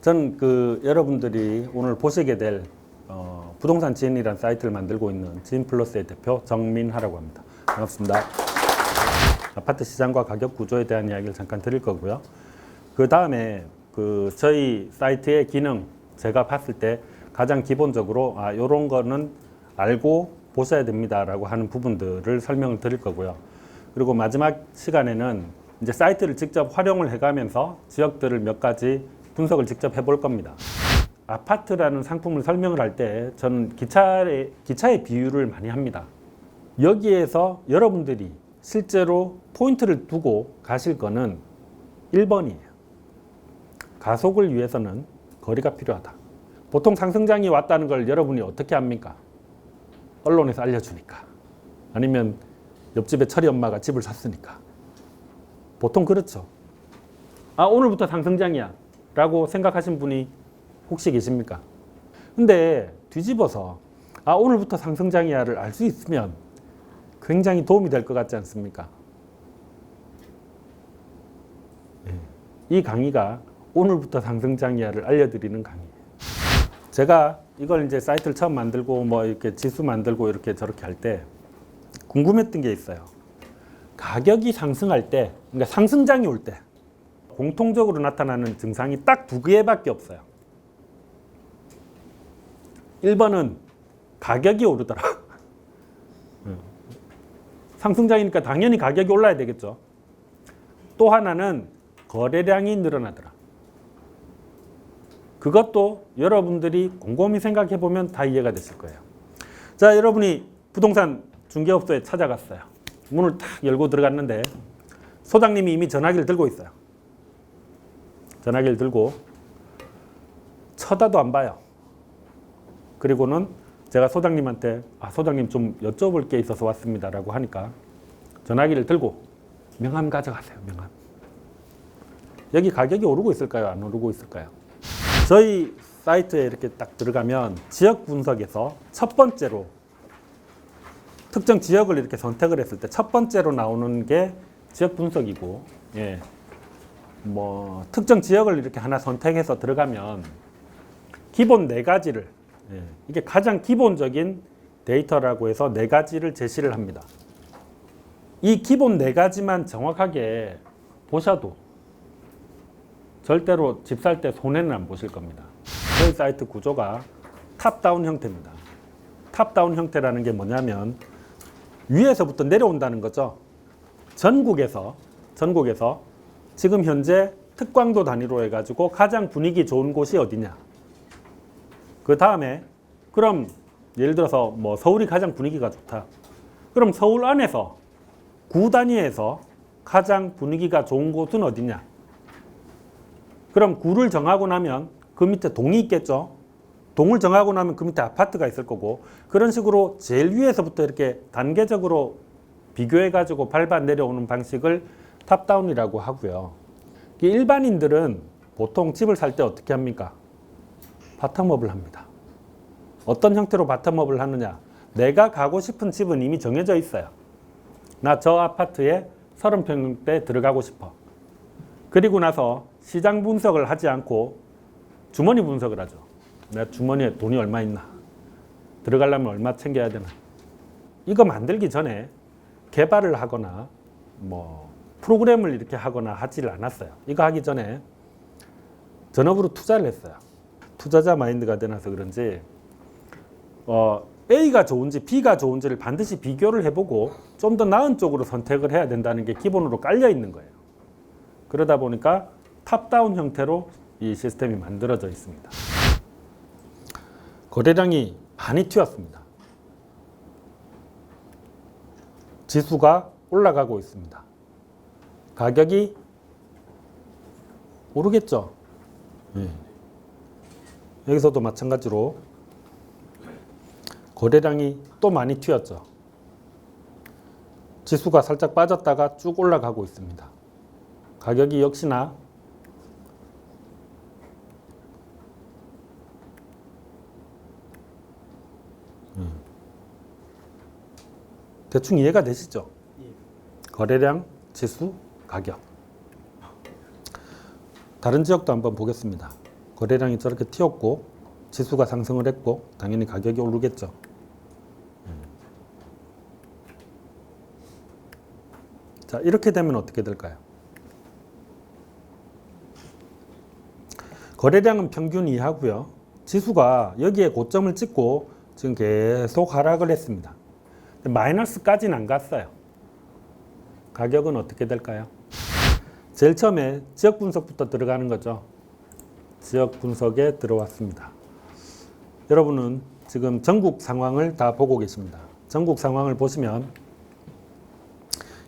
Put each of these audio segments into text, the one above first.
저는 그 여러분들이 오늘 보시게 될 어, 부동산 지인이라는 사이트를 만들고 있는 지인플러스의 대표 정민하라고 합니다. 반갑습니다. 아파트 시장과 가격 구조에 대한 이야기를 잠깐 드릴 거고요. 그 다음에 그 저희 사이트의 기능 제가 봤을 때 가장 기본적으로 아 요런 거는 알고 보셔야 됩니다라고 하는 부분들을 설명을 드릴 거고요. 그리고 마지막 시간에는 이제 사이트를 직접 활용을 해가면서 지역들을 몇 가지 분석을 직접 해볼 겁니다. 아파트라는 상품을 설명을 할 때 저는 기차의 기차의 비유를 많이 합니다. 여기에서 여러분들이 실제로 포인트를 두고 가실 거는 1번이에요. 가속을 위해서는 거리가 필요하다. 보통 상승장이 왔다는 걸 여러분이 어떻게 합니까? 언론에서 알려주니까. 아니면 옆집에 철이 엄마가 집을 샀으니까. 보통 그렇죠. 아, 오늘부터 상승장이야. 라고 생각하신 분이 혹시 계십니까? 근데 뒤집어서 아, 오늘부터 상승장이야를 알 수 있으면 굉장히 도움이 될 것 같지 않습니까? 예. 이 강의가 오늘부터 상승장이야를 알려드리는 강의예요. 제가 이걸 이제 사이트를 처음 만들고 뭐 이렇게 지수 만들고 이렇게 저렇게 할 때 궁금했던 게 있어요. 가격이 상승할 때, 그러니까 상승장이 올 때, 공통적으로 나타나는 증상이 딱 두 개밖에 없어요. 1번은 가격이 오르더라. 음. 상승장이니까 당연히 가격이 올라야 되겠죠. 또 하나는 거래량이 늘어나더라. 그것도 여러분들이 곰곰이 생각해 보면 다 이해가 되실 거예요. 자, 여러분이 부동산 중개업소에 찾아갔어요. 문을 탁 열고 들어갔는데 소장님이 이미 전화기를 들고 있어요. 전화기를 들고 쳐다도 안 봐요. 그리고는 제가 소장님한테 아, 소장님 좀 여쭤볼 게 있어서 왔습니다라고 하니까 전화기를 들고 명함 가져가세요. 명함. 여기 가격이 오르고 있을까요? 안 오르고 있을까요? 저희 사이트에 이렇게 딱 들어가면 지역 분석에서 첫 번째로 특정 지역을 이렇게 선택을 했을 때 첫 번째로 나오는 게 지역 분석이고, 예. 뭐, 특정 지역을 이렇게 하나 선택해서 들어가면 기본 네 가지를, 예. 이게 가장 기본적인 데이터라고 해서 네 가지를 제시를 합니다. 이 기본 네 가지만 정확하게 보셔도 절대로 집 살 때 손해는 안 보실 겁니다. 저희 사이트 구조가 탑다운 형태입니다. 탑다운 형태라는 게 뭐냐면 위에서부터 내려온다는 거죠. 전국에서 전국에서 지금 현재 특광도 단위로 해가지고 가장 분위기 좋은 곳이 어디냐. 그 다음에 그럼 예를 들어서 뭐 서울이 가장 분위기가 좋다. 그럼 서울 안에서 구 단위에서 가장 분위기가 좋은 곳은 어디냐. 그럼 구를 정하고 나면 그 밑에 동이 있겠죠. 동을 정하고 나면 그 밑에 아파트가 있을 거고 그런 식으로 제일 위에서부터 이렇게 단계적으로 비교해 가지고 밟아 내려오는 방식을 탑다운이라고 하고요. 일반인들은 보통 집을 살 때 어떻게 합니까? 바텀업을 합니다. 어떤 형태로 바텀업을 하느냐? 내가 가고 싶은 집은 이미 정해져 있어요. 나 저 아파트에 30평대 들어가고 싶어. 그리고 나서 시장 분석을 하지 않고 주머니 분석을 하죠. 내 주머니에 돈이 얼마 있나? 들어가려면 얼마 챙겨야 되나? 이거 만들기 전에 개발을 하거나 뭐 프로그램을 이렇게 하거나 하지를 않았어요. 이거 하기 전에 전업으로 투자를 했어요. 투자자 마인드가 되나서 그런지 어, A가 좋은지 B가 좋은지를 반드시 비교를 해보고 좀 더 나은 쪽으로 선택을 해야 된다는 게 기본으로 깔려 있는 거예요. 그러다 보니까 탑다운 형태로 이 시스템이 만들어져 있습니다. 거래량이 많이 튀었습니다. 지수가 올라가고 있습니다. 가격이 오르겠죠. 네. 여기서도 마찬가지로 거래량이 또 많이 튀었죠. 지수가 살짝 빠졌다가 쭉 올라가고 있습니다. 가격이 역시나 대충 이해가 되시죠? 거래량, 지수, 가격. 다른 지역도 한번 보겠습니다. 거래량이 저렇게 튀었고 지수가 상승을 했고 당연히 가격이 오르겠죠. 자, 이렇게 되면 어떻게 될까요? 거래량은 평균 이하고요. 지수가 여기에 고점을 찍고 지금 계속 하락을 했습니다. 마이너스까지는 안 갔어요. 가격은 어떻게 될까요? 제일 처음에 지역 분석부터 들어가는 거죠. 지역 분석에 들어왔습니다. 여러분은 지금 전국 상황을 다 보고 계십니다. 전국 상황을 보시면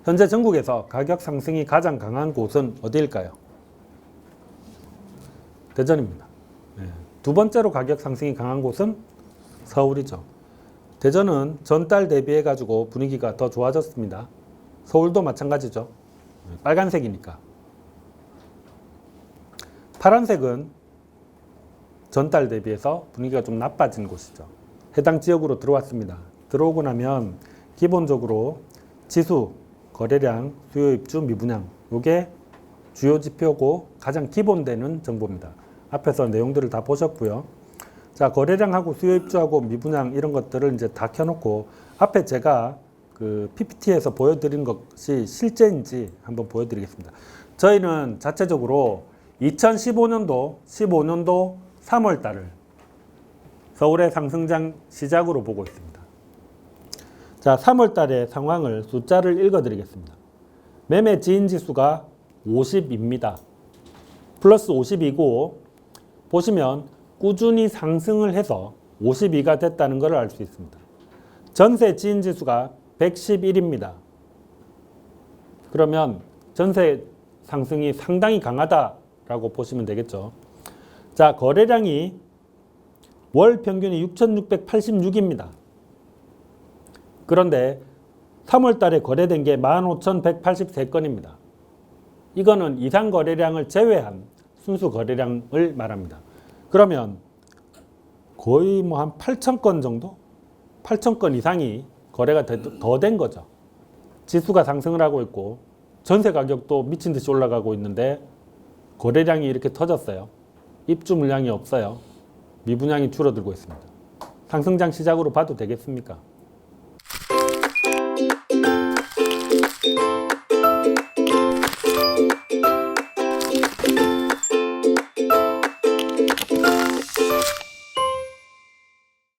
현재 전국에서 가격 상승이 가장 강한 곳은 어디일까요? 대전입니다. 네. 두 번째로 가격 상승이 강한 곳은 서울이죠. 대전은 전달 대비해 가지고 분위기가 더 좋아졌습니다. 서울도 마찬가지죠. 네, 빨간색이니까. 파란색은 전달 대비해서 분위기가 좀 나빠진 곳이죠. 해당 지역으로 들어왔습니다. 들어오고 나면 기본적으로 지수, 거래량, 수요 입주, 미분양 요게 주요 지표고 가장 기본되는 정보입니다. 앞에서 내용들을 다 보셨고요. 자, 거래량하고 수요 입주하고 미분양 이런 것들을 이제 다 켜놓고 앞에 제가 그 PPT에서 보여드린 것이 실제인지 한번 보여드리겠습니다. 저희는 자체적으로 2015년도, 15년도 3월 달을 서울의 상승장 시작으로 보고 있습니다. 자, 3월 달의 상황을 숫자를 읽어 드리겠습니다. 매매 지인 지수가 50입니다. 플러스 50이고 보시면 꾸준히 상승을 해서 52가 됐다는 것을 알 수 있습니다. 전세 지인 지수가 111입니다. 그러면 전세 상승이 상당히 강하다 라고 보시면 되겠죠. 자, 거래량이 월 평균이 6,686입니다. 그런데 3월 달에 거래된 게 15,183건입니다. 이거는 이상 거래량을 제외한 순수 거래량을 말합니다. 그러면 거의 뭐 한 8,000건 정도? 8,000건 이상이 거래가 더 된 거죠. 지수가 상승을 하고 있고 전세 가격도 미친 듯이 올라가고 있는데 거래량이 이렇게 터졌어요. 입주 물량이 없어요. 미분양이 줄어들고 있습니다. 상승장 시작으로 봐도 되겠습니까?